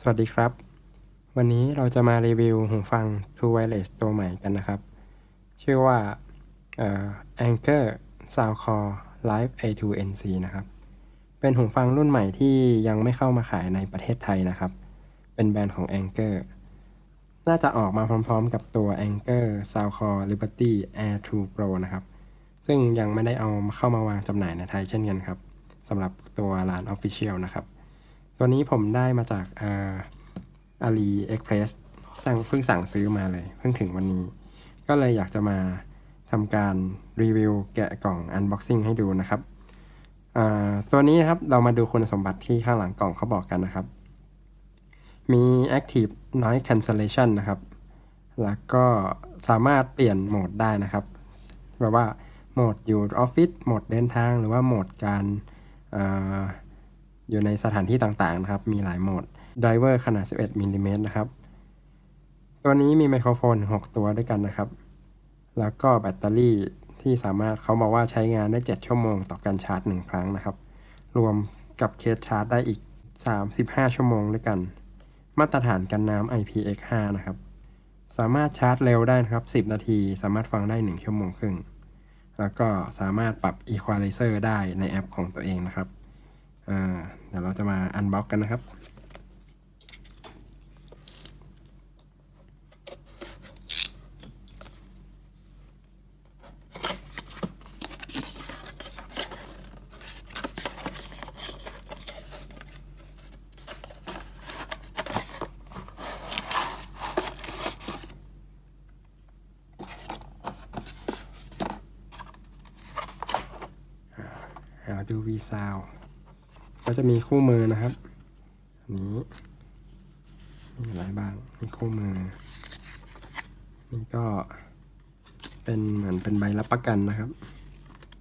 สวัสดีครับ วันนี้เราจะมารีวิวหูฟัง True Wireless ตัวใหม่กันนะครับ ชื่อว่าเอ่อ Anchor Soundcore Live A2NC นะครับ เป็นหูฟังรุ่นใหม่ที่ยังไม่เข้ามาขายในประเทศไทยนะครับ เป็นแบรนด์ของ Anchor น่าจะออกมาพร้อมๆกับตัว Anchor Soundcore Liberty Air 2 Pro นะครับ ซึ่งยังไม่ได้เอาเข้ามาวางจำหน่ายในไทยเช่นกันครับสำหรับตัวร้าน Official นะครับ ตัวนี้ผมได้มาจากอาลีเอ็กเพรสสั่งเพิ่งสั่งซื้อมาเลย เพิ่งถึงวันนี้ ก็เลยอยากจะมาทำการรีวิวแกะกล่อง Unboxing ให้ดูนะครับ ตัวนี้นะครับเรามาดูคุณสมบัติที่ข้างหลังกล่องเขาบอกกันนะครับ มี Active Noise Cancellation นะครับ แล้วก็สามารถเปลี่ยนโหมดได้นะครับ แบบว่าโหมดอยู่ออฟฟิศโหมดเดินทางหรือว่าโหมดการ อยู่ในสถานที่ต่างๆนะครับ มีหลายโหมดไดรเวอร์ขนาด 11มิลลิเมตรนะครับ ตัวนี้มีไมโครโฟน 6 ตัวด้วยกันนะครับ แล้วก็แบตเตอรี่ที่สามารถเขาบอกว่าใช้งานได้ 7 ชั่วโมงต่อการชาร์จ 1 ครั้งนะครับ รวมกับเคสชาร์จได้อีก 35 ชั่วโมงด้วยกัน มาตรฐานกันน้ำ IPX5 นะครับ สามารถชาร์จเร็วได้นะครับ 10 นาที สามารถฟังได้ 1 ชั่วโมงครึ่ง แล้วก็สามารถปรับ Equalizer ได้ในแอปของตัวเองนะครับ อ่าเดี๋ยวเราจะมาอันบ็อกกันนะครับหาดูวีซาว ก็จะมีคู่มือนะครับอันนี้มีอะไรบ้างมีคู่มือนี่ก็เป็นเหมือนเป็นใบรับประกันนะครับ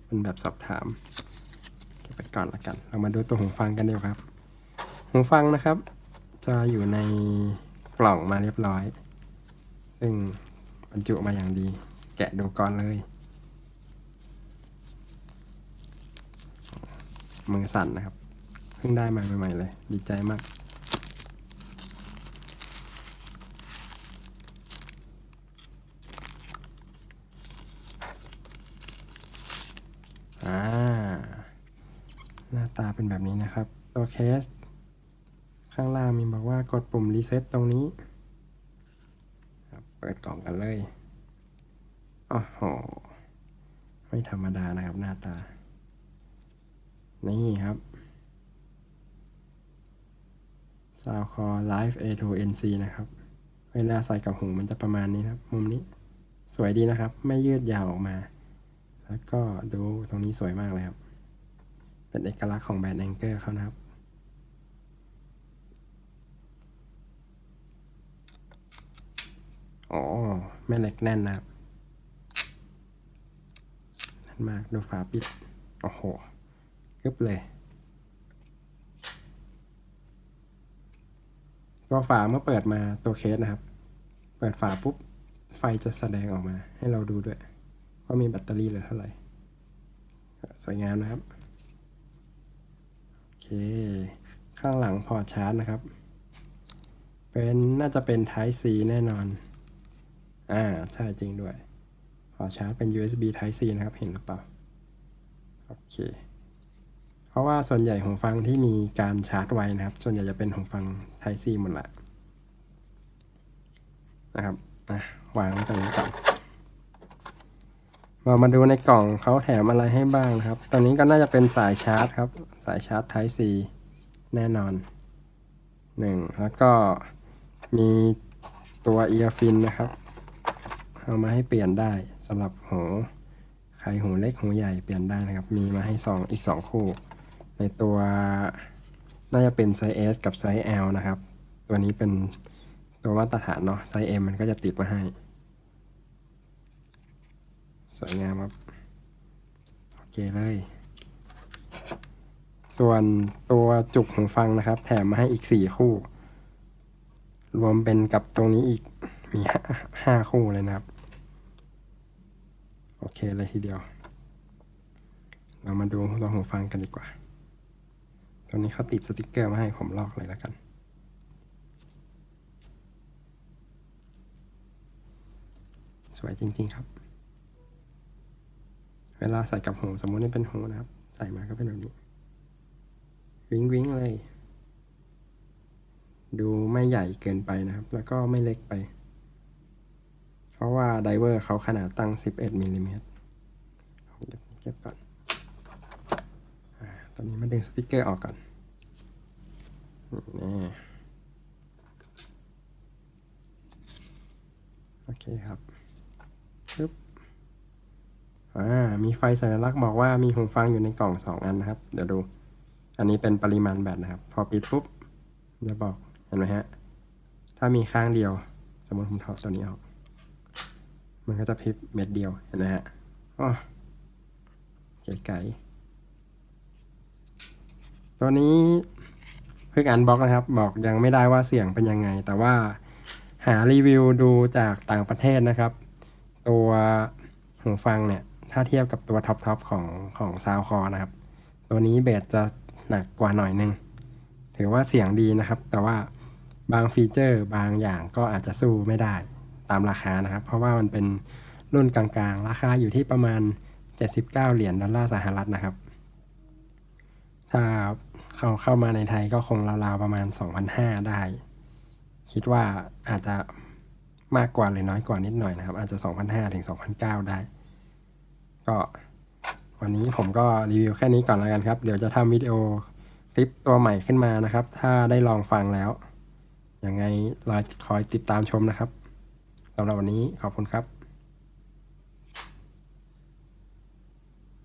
เป็นแบบสอบถามเก็บไปก่อนละกัน เรามาดูตัวหูฟังกันเดียวครับ หูฟังนะครับ จะอยู่ในกล่องมาเรียบร้อย ซึ่งบรรจุมาอย่างดี แกะดูก่อนเลย มือสั่นนะครับ พิ่งได้มาใหม่ๆเลย ดีใจมาก อ่า หน้าตาเป็นแบบนี้นะครับ ตัวเคส ข้างล่างมีบอกว่ากดปุ่มรีเซ็ตตรงนี้เปิดกล่องกันเลยอ๋อโหไม่ธรรมดานะครับหน้าตา นี่ครับ s o u n d c o r Live A2NC นะครับ เวลาใส่กับหูมันจะประมาณนี้ครับ มุมนี้สวยดีนะครับ ไม่ยืดยาวออกมา แล้วก็ดูตรงนี้สวยมากเลยครับ เป็นเอกลักษณ์ของแบรนด์แองเกอร์เขานะครับ อ๋อ แม่เหล็กแน่นนะครับแน่นมาก ดูฝาปิด โอ้โหกึบเลย ตัวฝาเมื่อเปิดมาตัวเคสนะครับ เปิดฝาปุ๊บ ไฟจะแสดงออกมา ให้เราดูด้วยว่ามีแบตเตอรี่เหลือเท่าไหร่ สวยงามนะครับ โอเค ข้างหลังพอร์ตชาร์จนะครับ เป็นน่าจะเป็น Type C แน่นอน อ่า ใช่จริงด้วย พอร์ตชาร์จเป็น USB Type C นะครับ เห็นหรือเปล่า โอเค ราะว่าส่วนใหญ่หูฟังที่มีการชาร์จไวนะครับ ส่วนใหญ่จะเป็นหูฟัง Type C หมดละนะครับอะวางไว้ตรงนี้ก่อนเรามาดูในกล่องเขาแถมอะไรให้บ้างครับ ตอนนี้ก็น่าจะเป็นสายชาร์จครับ สายชาร์จ Type C แน่นอนหนึ่งแล้วก็มีตัว Earfin นนะครับ เอามาให้เปลี่ยนได้สำหรับหูใครหูเล็กหูใหญ่เปลี่ยนได้นะครับ มีมาให้สองอีก 2 คู่ ในตัวน่าจะเป็นไซส์ S กับไซส์ L นะครับ ตัวนี้เป็นตัวมาตรฐานเนาะไซส์ M มันก็จะติดมาให้ สวยงามครับ โอเคเลย ส่วนตัวจุกหูฟังนะครับ แถมมาให้อีก 4 คู่ รวมเป็นกับตรงนี้อีกมีห้าคู่เลยนะครับ โอเคเลยทีเดียว เรามาดูตัวหูฟังกันดีกว่า ตันนี้เขาติดสติกเกอร์มาให้ผมลอกเลยแล้วกัน สวยจริง ๆ ครับ เวลาใส่กับหูสมมุตินี่เป็นหูนะครับ ใส่มาก็เป็นแบบนี้ วิ้งวิ้งเลย ดูไม่ใหญ่เกินไปนะครับ แล้วก็ไม่เล็กไป เพราะว่าไดเวอร์เขาขนาดตั้ง 11มิลลิเมตร มาดึงสติกเกอร์ออกก่อนนี่โอเคครับปึ๊บอ่า มีไฟสัญลักษณ์บอกว่ามีหูฟังอยู่ในกล่องสองอันนะครับ เดี๋ยวดู อันนี้เป็นปริมาณแบตนะครับ พอปิดปุ๊บจะบอกเห็นไหมฮะ ถ้ามีข้างเดียว สมมติผมถอดตัวนี้ออก มันก็จะพิบเม็ดเดียว เห็นไหมฮะอ๋อเก๋ๆ ตัวนี้เพิ่งอันบล็อกนะครับ บอกยังไม่ได้ว่าเสียงเป็นยังไง แต่ว่าหารีวิวดูจากต่างประเทศนะครับ ตัวหูฟังเนี่ย ถ้าเทียบกับตัวท็อปทอปของของซาวคอนะครับ ตัวนี้เบสจะหนักกว่าหน่อยนึง ถือว่าเสียงดีนะครับ แต่ว่าบางฟีเจอร์บางอย่างก็อาจจะสู้ไม่ได้ตามราคานะครับ เพราะว่ามันเป็นรุ่นกลางๆ ราคาอยู่ที่ประมาณ 79 เหรียญดอลลาร์สหรัฐนะครับ ถ้าเขาเข้ามาในไทยก็คงราวๆประมาณ 2,500 ได้ คิดว่าอาจจะมากกว่าหรือน้อยกว่านิดหน่อยนะครับ อาจจะ 2,500 ถึง 2,900 ได้ ก็วันนี้ผมก็รีวิวแค่นี้ก่อนแล้วกันครับ เดี๋ยวจะทำวิดีโอคลิปตัวใหม่ขึ้นมานะครับ ถ้าได้ลองฟังแล้วยังไงรอคอยติดตามชมนะครับสำหรับวันนี้ขอบคุณครับ